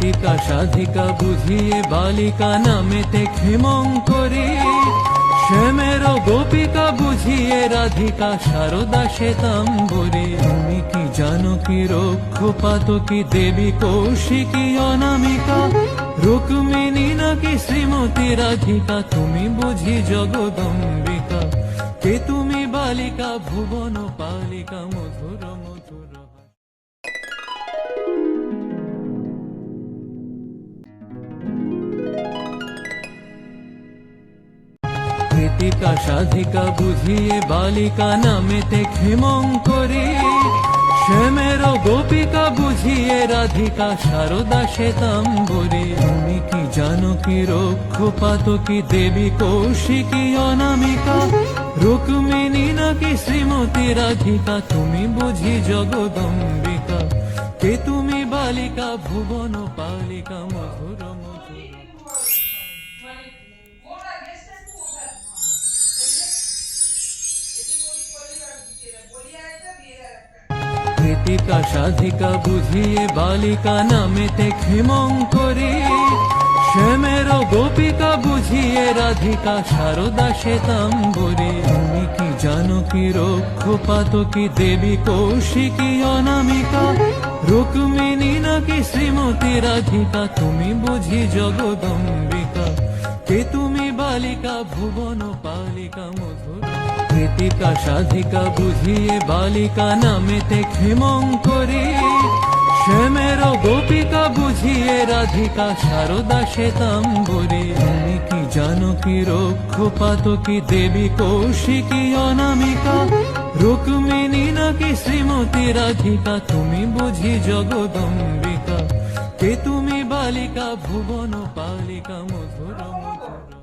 কৃতিকা সাধিকা বুঝিয়ে বালিকা নামেতে ক্ষেমঙ্করী শ্যামের গোপিকা বুঝিয়ে রাধিকা, সারদা শ্বেতাম্বরী। তুমি কি জানো কি রক্ষপাত, কি দেবী কৌশিকী অনামিকা? রুক্মিণী নাকি শ্রীমতী রাধিকা? তুমি বুঝি জগদম্বিকা। কে তুমি বালিকা, ভুবন, পালিকা, মধুর মধুর কৃতিকা সাধিকা বুঝিয়ে বালিকা নামেতে ক্ষেমঙ্করী শ্যামের গোপিকা বুঝিয়ে রাধিকা, সারদা শ্বেতাম্বরী। তুমি কি জানো কি রক্ষপাত, কি দেবী কৌশিকী অনামিকা? রুক্মিণী নাকি শ্রীমতী রাধিকা? তুমি বুঝি জগদম্বিকা। কে তুমি বালিকা, ভুবন পালিকা মধুর কৃতিকা সাধিকা বুঝিয়ে বালিকা নামেতে ক্ষেমঙ্করী শ্যামের গোপিকা বুঝিয়ে রাধিকা, সারদা শ্বেতাম্বরী তুমি কি জানো কি রক্ষপাত, কি দেবী কৌশিকী অনামিকা? রুক্মিণী নাকি শ্রীমতী রাধিকা, তুমি বুঝি জগদম্বিকা। কে তুমি বালিকা, ভুবন পালিকা মধুর কৃতিকা সাধিকা বুঝিয়ে বালিকা নামেতে ক্ষেমঙ্করী শ্যামের গোপিকা বুঝিয়ে রাধিকা সারদা শ্বেতাম্বরী। তুমি কি জানো কি রক্ষপাত, কি দেবী কৌশিকী অনামিকা? রুক্মিণী নাকি শ্রীমতী রাধিকা? তুমি বুঝি জগদম্বিকা। কে তুমি বালিকা, ভুবন পালিকা মধুর মধুর।